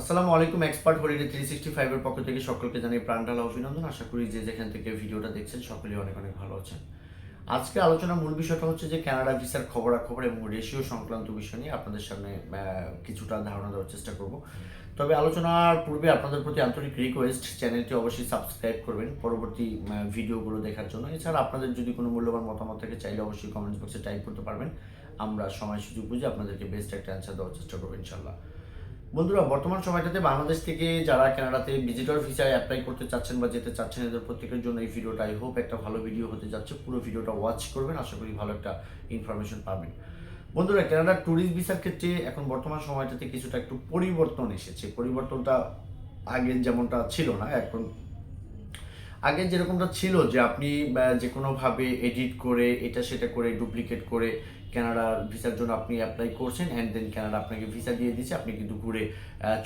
আসসালামু আলাইকুম, expert holiday three sixty ফাইভের পক্ষ থেকে সকলকে জানিয়ে প্রাণঢালা অভিনন্দন। আশা করি যে যেখান থেকে ভিডিওটা দেখছেন সকলেই অনেক অনেক ভালো আছেন। আজকে আলোচনার মূল বিষয়টা হচ্ছে যে কানাডা ভিসার খবরাখবর এবং রেশিও সংক্রান্ত বিষয় নিয়ে আপনাদের সামনে কিছুটা ধারণা দেওয়ার চেষ্টা করব। তবে আলোচনার পূর্বে আপনাদের প্রতি আন্তরিক রিকোয়েস্ট চ্যানেলটি অবশ্যই সাবস্ক্রাইব করবেন পরবর্তী ভিডিওগুলো দেখার জন্য। এছাড়া আপনাদের যদি কোনো মূল্যবান মতামত থাকে, চাইলে অবশ্যই কমেন্ট বক্সে টাইপ করতে পারবেন। আমরা সময় সুযোগ বুঝে আপনাদেরকে বেস্ট একটা অ্যান্সার দেওয়ার চেষ্টা করব ইনশাল্লাহ বন্ধুরা, বর্তমান সময়টাতে বাংলাদেশ থেকে যারা কানাডাতে ভিজিটর ভিসায় অ্যাপ্লাই করতে চাচ্ছেন বা যেতে চাচ্ছেন এদের প্রত্যেকের জন্য এই ভিডিওটা আই হোপ একটা ভালো ভিডিও হতে যাচ্ছে। পুরো ভিডিওটা ওয়াচ করবেন, আশা করি ভালো একটা ইনফরমেশন পাবেন। বন্ধুরা কানাডার ট্যুরিস্ট ভিসার ক্ষেত্রে এখন বর্তমান সময়টাতে কিছুটা একটু পরিবর্তন এসেছে। পরিবর্তনটা আগে যেমনটা ছিল না, এখন আগে যেরকমটা ছিল যে আপনি যে কোনোভাবে এডিট করে এটা সেটা করে ডুপ্লিকেট করে কানাডার ভিসার জন্য আপনি অ্যাপ্লাই করছেন অ্যান্ড দেন কানাডা আপনাকে ভিসা দিয়ে দিচ্ছে আপনি কিন্তু ঘুরে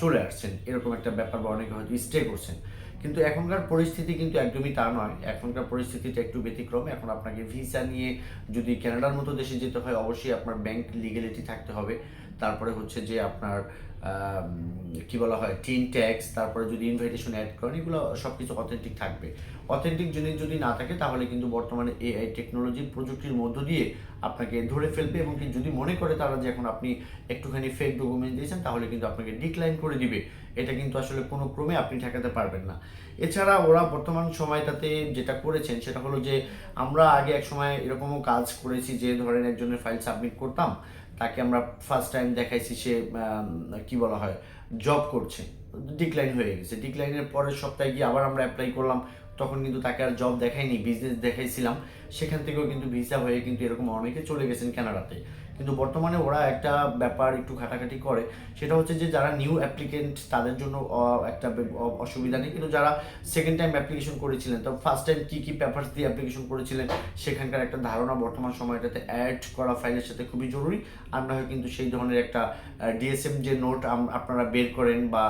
চলে আসছেন। এরকম একটা ব্যাপার বা অনেকে হয়তো স্টে করছেন। কিন্তু এখনকার পরিস্থিতি কিন্তু একদমই তা নয়। এখনকার পরিস্থিতিটা একটু ব্যতিক্রম। এখন আপনাকে ভিসা নিয়ে যদি কানাডার মতো দেশে যেতে হয়, অবশ্যই আপনার ব্যাংক লিগ্যালিটি থাকতে হবে। তারপরে হচ্ছে যে আপনার কি বলা হয় টিন ট্যাক্স তারপরে যদি ইনভাইটেশন অ্যাড করেন, এগুলো সব কিছু অথেন্টিক থাকবে। অথেন্টিক জিনিস যদি না থাকে, তাহলে কিন্তু বর্তমানে এআই টেকনোলজির প্রযুক্তির মধ্য দিয়ে আপনাকে ধরে ফেলবে এবং যদি মনে করে তারা যে এখন আপনি একটুখানি ফেক ডকুমেন্ট দিয়েছেন, তাহলে কিন্তু আপনাকে ডিক্লাইন করে দিবে। এটা কিন্তু আসলে কোনো ক্রমে আপনি ঠেকাতে পারবেন না। এছাড়া ওরা বর্তমান সময়টাতে যেটা করেছেন, সেটা হলো যে আমরা আগে এক সময় এরকমও কাজ করেছি যে ধরেন একজনের ফাইল সাবমিট করতাম তাকে আমরা ফার্স্ট টাইম দেখাইছি, সে কি বলা হয় জব করছে। ডিক্লাইন হয়ে গেছে। ডিক্লাইনের পরের সপ্তাহে গিয়ে আবার আমরা অ্যাপ্লাই করলাম। তখন কিন্তু তাকে আর জব দেখাইনি বিজনেস দেখাইছিলাম। সেখান থেকেও কিন্তু ভিসা হয়ে কিন্তু এরকম অনেকে চলে গেছেন কানাডাতে কিন্তু বর্তমানে ওরা একটা ব্যাপার একটু ঘাটাঘাটি করে, সেটা হচ্ছে যে যারা নিউ অ্যাপ্লিকেন্ট তাদের জন্য একটা অসুবিধা নেই। কিন্তু যারা সেকেন্ড টাইম অ্যাপ্লিকেশন করেছিলেন, তো ফার্স্ট টাইম কী কী পেপারস দিয়ে অ্যাপ্লিকেশন করেছিলেন, সেখানকার একটা ধারণা বর্তমান সময়টাতে অ্যাড করা ফাইলের সাথে খুবই জরুরি। আর না হয় কিন্তু সেই ধরনের একটা ডিএসএম যে নোট আপনারা বের করেন বা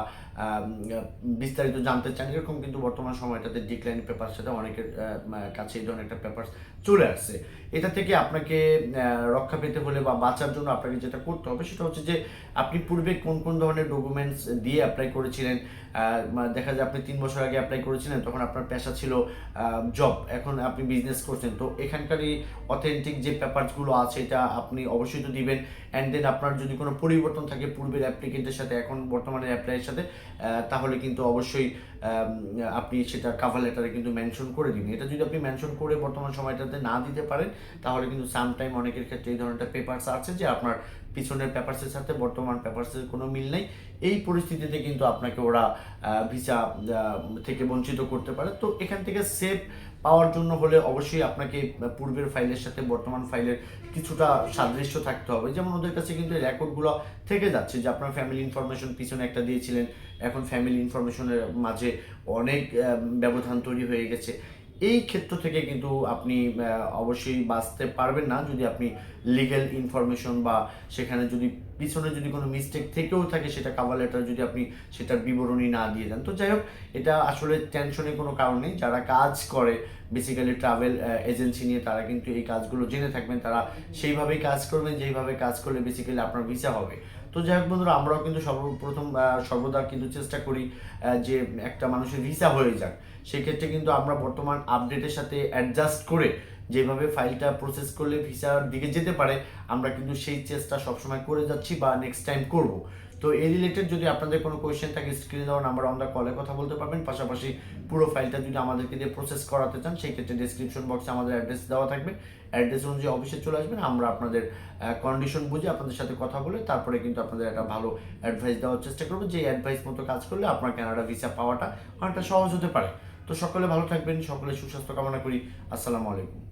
বিস্তারিত জানতে চান, এরকম কিন্তু বর্তমান সময়টাতে ডিক্লাইন পেপার সাথে অনেকের কাছে এই ধরনের একটা পেপার চলে আসছে। এটা থেকে আপনাকে রক্ষা পেতে হলে বা বাঁচার জন্য আপনাকে যেটা করতে হবে সেটা হচ্ছে যে আপনি পূর্বে কোন কোন ধরনের ডকুমেন্টস দিয়ে অ্যাপ্লাই করেছিলেন মানে দেখা যায় আপনি তিন বছর আগে অ্যাপ্লাই করেছিলেন, তখন আপনার পেশা ছিল জব এখন আপনি বিজনেস করছেন। তো এখানকারই অথেন্টিক যে পেপারসগুলো আছে, এটা আপনি অবশ্যই তো দিবেন। অ্যান্ড দেন আপনার যদি কোনো পরিবর্তন থাকে পূর্বের অ্যাপ্লিকেন্টের সাথে, এখন বর্তমানে অ্যাপ্লাইয়ের সাথে তাহলে কিন্তু অবশ্যই আপনি সেটা কাভার লেটারে কিন্তু মেনশন করে দিন এটা যদি আপনি মেনশন করে বর্তমান সময়টাতে না দিতে পারেন, তাহলে কিন্তু সামটাইম অনেকের ক্ষেত্রে এই ধরনের পেপারস আছে যে আপনার পিছনের পেপারসের সাথে বর্তমান পেপারসের কোনো মিল নেই। এই পরিস্থিতিতে কিন্তু আপনাকে ওরা ভিসা থেকে বঞ্চিত করতে পারে। তো এখান থেকে সেফ পাওয়ার জন্য হলে অবশ্যই আপনাকে পূর্বের ফাইলের সাথে বর্তমান ফাইলের কিছুটা সাদৃশ্য থাকতে হবে। যেমন ওদের কাছে কিন্তু রেকর্ডগুলো থেকে যাচ্ছে যে আপনার ফ্যামিলি ইনফরমেশন পিছনে একটা দিয়েছিলেন। এখন ফ্যামিলি ইনফরমেশনের মাঝে অনেক ব্যবধান তৈরি হয়ে গেছে। এই ক্ষেত্র থেকে কিন্তু আপনি অবশ্যই বাঁচতে পারবেন না। যদি আপনি লিগ্যাল ইনফরমেশন বা সেখানে যদি পিছনে যদি কোনো মিস্টেক থেকেও থাকে, সেটা কাভার লেটার যদি আপনি সেটার বিবরণী না দিয়ে দেন। তো যাই হোক, এটা আসলে টেনশনের কোনো কারণ নেই। যারা কাজ করে বেসিক্যালি ট্রাভেল এজেন্সি নিয়ে, তারা কিন্তু এই কাজগুলো জেনে থাকবেন। তারা সেইভাবেই কাজ করবেন, যেইভাবে কাজ করলে বেসিক্যালি আপনার ভিসা হবে। তো যাই হোক বন্ধুরা, আমরাও কিন্তু সর্বপ্রথম সর্বদা কিন্তু চেষ্টা করি যে একটা মানুষের ভিসা হয়ে যাক। সেক্ষেত্রে কিন্তু আমরা বর্তমান আপডেটের সাথে অ্যাডজাস্ট করে যেভাবে ফাইলটা প্রসেস করলে ভিসার দিকে যেতে পারে, আমরা কিন্তু সেই চেষ্টা সবসময় করে যাচ্ছি বা নেক্সট টাইম করব। তো এই রিলেটেড যদি আপনাদের কোনো কোয়েশ্চেন থাকে স্ক্রিনে দেওয়া নাম্বার আমরা কলে কথা বলতে পারবেন। পাশাপাশি পুরো ফাইলটা যদি আমাদেরকে দিয়ে প্রসেস করাতে চান সেই ক্ষেত্রে ডিসক্রিপশন বক্সে আমাদের অ্যাড্রেস দেওয়া থাকবে। অ্যাড্রেস অনুযায়ী অফিসে চলে আসবেন। আমরা আপনাদের কন্ডিশন বুঝে আপনাদের সাথে কথা বলে তারপরে কিন্তু আপনাদের একটা ভালো অ্যাডভাইস দেওয়ার চেষ্টা করব। যে অ্যাডভাইস মতো কাজ করলে আপনার কানাডা ভিসা পাওয়াটা অনেকটা সহজ হতে পারে। তো সকলে ভালো থাকবেন, সকলে সুস্বাস্থ্য কামনা করি। আসসালামু আলাইকুম।